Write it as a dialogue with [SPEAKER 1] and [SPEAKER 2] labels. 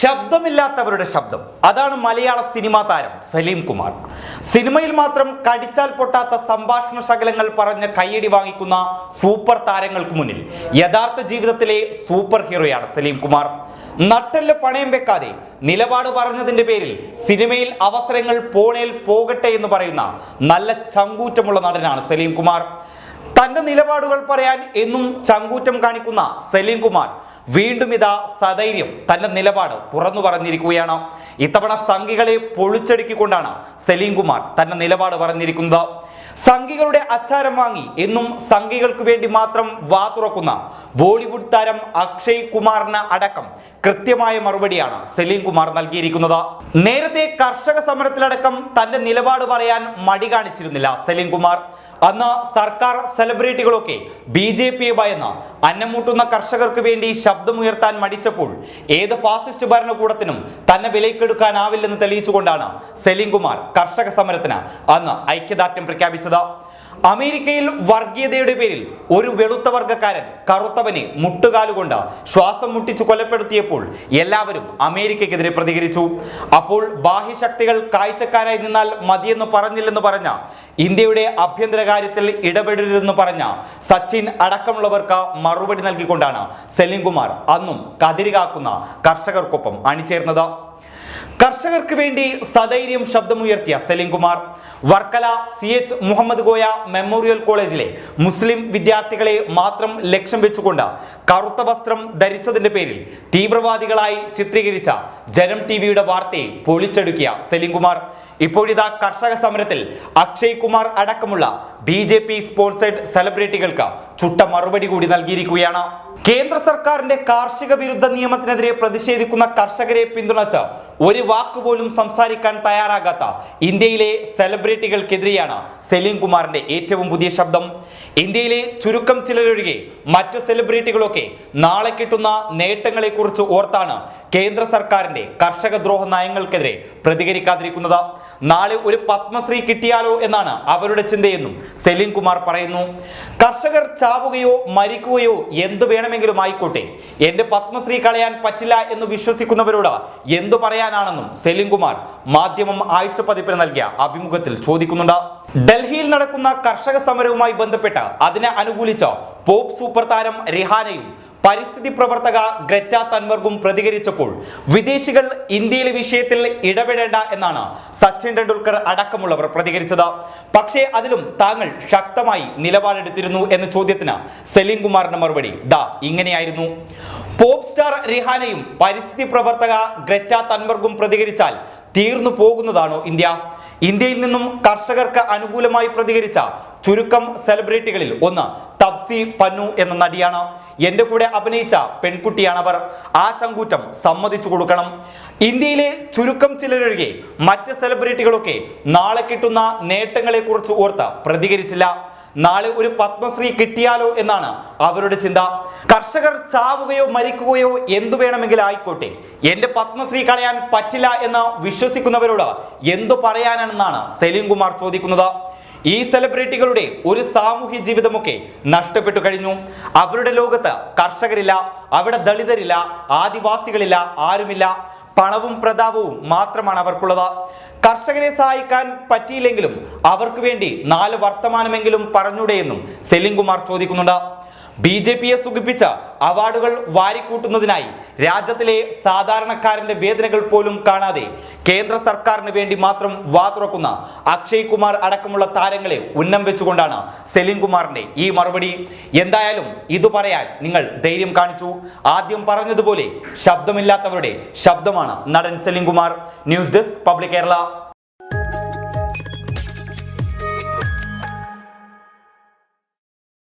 [SPEAKER 1] ശബ്ദമില്ലാത്തവരുടെ ശബ്ദം. അതാണ് മലയാള സിനിമാ താരം സലീം കുമാർ. സിനിമയിൽ മാത്രം കടിച്ചാൽ പൊട്ടാത്ത സംഭാഷണ ശകലങ്ങൾ പറഞ്ഞ് കയ്യടി വാങ്ങിക്കുന്ന സൂപ്പർ താരങ്ങൾക്ക് മുന്നിൽ യഥാർത്ഥ ജീവിതത്തിലെ സൂപ്പർ ഹീറോയാണ് സലീം കുമാർ. നട്ടൽ പണയം വെക്കാതെ നിലപാട് പറഞ്ഞതിന്റെ പേരിൽ സിനിമയിൽ അവസരങ്ങൾ പോണേൽ പോകട്ടെ എന്ന് പറയുന്ന നല്ല ചങ്കൂറ്റമുള്ള നടനാണ് സലീം കുമാർ. തന്റെ നിലപാടുകൾ പറയാൻ എന്നും ചങ്കൂറ്റം കാണിക്കുന്ന സലീം കുമാർ വീണ്ടും ഇതാ സധൈര്യം തന്റെ നിലപാട് തുറന്നു പറഞ്ഞിരിക്കുകയാണ്. ഇത്തവണ സംഘികളെ പൊളിച്ചടുക്കിക്കൊണ്ടാണ് സലീം കുമാർ തന്റെ നിലപാട് പറഞ്ഞിരിക്കുന്നത്. സംഘികളുടെ അച്ചാരം വാങ്ങി എന്നും സംഘികൾക്ക് വേണ്ടി മാത്രം വാ തുറക്കുന്ന ബോളിവുഡ് താരം അക്ഷയ് കുമാറിന് അടക്കം കൃത്യമായ മറുപടിയാണ് സലീം കുമാർ നൽകിയിരിക്കുന്നത്. നേരത്തെ കർഷക സമരത്തിലടക്കം തന്റെ നിലപാട് പറയാൻ മടി കാണിച്ചിരുന്നില്ല സലീം കുമാർ. അന്ന് സർക്കാർ സെലിബ്രിറ്റികളൊക്കെ ബി ജെ പിയെ ഭയന്ന് അന്നമൂട്ടുന്ന കർഷകർക്ക് വേണ്ടി ശബ്ദമുയർത്താൻ മടിച്ചപ്പോൾ ഏത് ഫാസിസ്റ്റ് ഭരണകൂടത്തിനും തന്നെ വിലയ്ക്കെടുക്കാനാവില്ലെന്ന് തെളിയിച്ചുകൊണ്ടാണ് സെലീം കുമാർ കർഷക സമരത്തിന് അന്ന് ഐക്യദാർഢ്യം പ്രഖ്യാപിച്ചത്. അമേരിക്കയിൽ വർഗീയതയുടെ പേരിൽ ഒരു വെളുത്ത വർഗക്കാരൻ കറുത്തവനെ മുട്ടുകാലുകൊണ്ട് ശ്വാസം മുട്ടിച്ചു കൊലപ്പെടുത്തിയപ്പോൾ എല്ലാവരും അമേരിക്കയ്ക്കെതിരെ പ്രതികരിച്ചു. അപ്പോൾ ബാഹ്യശക്തികൾ കാഴ്ചക്കാരായി നിന്നാൽ മതിയെന്ന് പറഞ്ഞില്ലെന്ന് പറഞ്ഞ ഇന്ത്യയുടെ ആഭ്യന്തര കാര്യത്തിൽ ഇടപെടരുതെന്ന് പറഞ്ഞ സച്ചിൻ അടക്കമുള്ളവർക്ക് മറുപടി നൽകിക്കൊണ്ടാണ് സെലിം കുമാർ അന്നും കതിരുകാക്കുന്ന കർഷകർക്കൊപ്പം അണിചേർന്നത്. കർഷകർക്ക് വേണ്ടി സധൈര്യം ശബ്ദമുയർത്തിയ Saleem Kumar Varkala C H Muhammad Koya memorial കോളേജിലെ മുസ്ലിം വിദ്യാർത്ഥികളെ മാത്രം ലക്ഷ്യം വെച്ചുകൊണ്ട് കറുത്ത വസ്ത്രം ധരിച്ചതിന്റെ പേരിൽ തീവ്രവാദികളായി ചിത്രീകരിച്ച ജനം ടി വിയുടെ വാർത്തയെ പൊളിച്ചെടുക്കിയ സലീം കുമാർ ഇപ്പോഴിതാ കർഷക സമരത്തിൽ അക്ഷയ് കുമാർ അടക്കമുള്ള ബി ജെ പി സ്പോൺസേഡ് സെലിബ്രിറ്റികൾക്ക് ചുട്ട മറുപടി കൂടി നൽകിയിരിക്കുകയാണ്. കേന്ദ്ര സർക്കാരിന്റെ കാർഷിക വിരുദ്ധ നിയമത്തിനെതിരെ പ്രതിഷേധിക്കുന്ന കർഷകരെ പിന്തുണച്ച് ഒരു വാക്കുപോലും സംസാരിക്കാൻ തയ്യാറാകാത്ത ഇന്ത്യയിലെ സെലിബ്രിറ്റികൾക്കെതിരെയാണ് സലീം കുമാറിന്റെ ഏറ്റവും പുതിയ ശബ്ദം. ഇന്ത്യയിലെ ചുരുക്കം ചിലരൊഴികെ മറ്റു സെലിബ്രിറ്റികളൊക്കെ നാളെ കിട്ടുന്ന നേട്ടങ്ങളെക്കുറിച്ച് ഓർത്താണ് കേന്ദ്ര സർക്കാരിന്റെ കർഷക ദ്രോഹ നയങ്ങൾക്കെതിരെ പ്രതികരിക്കാതിരിക്കുന്നത്. നാളെ ഒരു പത്മശ്രീ കിട്ടിയാലോ എന്നാണ് അവരുടെ ചിന്തയെന്നും സലീം കുമാർ പറയുന്നു. കർഷകർ ചാവുകയോ മരിക്കുകയോ എന്തു വേണമെങ്കിലും ആയിക്കോട്ടെ. എന്റെ പത്മശ്രീ കളയാൻ പറ്റില്ല എന്ന് വിശ്വസിക്കുന്നവരോട് എന്തു പറയാനാണെന്നും സെലിം കുമാർ മാധ്യമം ആഴ്ച പതിപ്പിന് നൽകിയ അഭിമുഖത്തിൽ ചോദിക്കുന്നുണ്ട്. ഡൽഹിയിൽ നടക്കുന്ന കർഷക സമരവുമായി ബന്ധപ്പെട്ട് അതിനെ അനുകൂലിച്ച പോപ്പ് സൂപ്പർ താരം റിഹാനയും പരിസ്ഥിതി പ്രവർത്തക ഗ്രറ്റ തൻവർഗും പ്രതികരിച്ചപ്പോൾ വിദേശികൾ ഇന്ത്യയിലെ വിഷയത്തിൽ ഇടപെടേണ്ട എന്നാണ് സച്ചിൻ ടെണ്ടുൽക്കർ അടക്കമുള്ളവർ പ്രതികരിച്ചത്. പക്ഷേ അതിലും താങ്കൾ ശക്തമായി നിലപാടെടുത്തിരുന്നു എന്ന ചോദ്യത്തിന് സെലിംകുമാറിന്റെ മറുപടി. ദാ ഇങ്ങനെയായിരുന്നു. പോപ്പ് സ്റ്റാർ റിഹാനയും പരിസ്ഥിതി പ്രവർത്തക ഗ്രറ്റ തൻവർഗും പ്രതികരിച്ചാൽ തീർന്നു പോകുന്നതാണോ ഇന്ത്യ? ഇന്ത്യയിൽ നിന്നും കർഷകർക്ക് അനുകൂലമായി പ്രതികരിച്ച ചുരുക്കം സെലിബ്രിറ്റികളിൽ ഒന്ന് തബ്സി പന്നു എന്ന നടിയാണ്. എന്റെ കൂടെ അഭിനയിച്ച പെൺകുട്ടിയാണവർ ആ ചങ്കൂറ്റം സമ്മതിച്ചു കൊടുക്കണം. ഇന്ത്യയിലെ ചുരുക്കം ചിലരൊഴികെ മറ്റ് സെലിബ്രിറ്റികളൊക്കെ നാളെ കിട്ടുന്ന നേട്ടങ്ങളെക്കുറിച്ച് ഓർത്ത് പ്രതികരിച്ചില്ല. നാളെ ഒരു പത്മശ്രീ കിട്ടിയാലോ എന്നാണ് അവരുടെ ചിന്ത. കർഷകർ ചാവുകയോ മരിക്കുകയോ എന്തു വേണമെങ്കിലും ആയിക്കോട്ടെ. എന്റെ പത്മശ്രീ കളയാൻ പറ്റില്ല എന്ന് വിശ്വസിക്കുന്നവരോട് എന്തു പറയാനാണെന്നാണ് സലീം കുമാർ ചോദിക്കുന്നത്. ഈ സെലിബ്രിറ്റികളുടെ ഒരു സാമൂഹ്യ ജീവിതമൊക്കെ നഷ്ടപ്പെട്ടു കഴിഞ്ഞു. അവരുടെ ലോകത്ത് കർഷകരില്ല അവിടെ ദളിതരില്ല ആദിവാസികളില്ല ആരുമില്ല. പണവും പ്രതാപവും മാത്രമാണ് അവർക്കുള്ളത്. കർഷകരെ സഹായിക്കാൻ പറ്റിയില്ലെങ്കിലും അവർക്ക് വേണ്ടി നാല് വർത്തമാനമെങ്കിലും പറഞ്ഞൂടെയെന്നും സെലിംകുമാർ ചോദിക്കുന്നുണ്ട്. ബി ജെ പിയെ സുഖിപ്പിച്ച അവാർഡുകൾ വാരിക്കൂട്ടുന്നതിനായി രാജ്യത്തിലെ സാധാരണക്കാരന്റെ വേദനകൾ പോലും കാണാതെ കേന്ദ്ര സർക്കാരിന് വേണ്ടി മാത്രം വാ തുറക്കുന്ന അക്ഷയ് കുമാർ അടക്കമുള്ള താരങ്ങളെ ഉന്നം വെച്ചുകൊണ്ടാണ് സെലിം കുമാറിന്റെ ഈ മറുപടി. എന്തായാലും ഇത് പറയാൻ നിങ്ങൾ ധൈര്യം കാണിച്ചു. ആദ്യം പറഞ്ഞതുപോലെ ശബ്ദമില്ലാത്തവരുടെ ശബ്ദമാണ് നടൻ Salim Kumar. News desk public Kerala.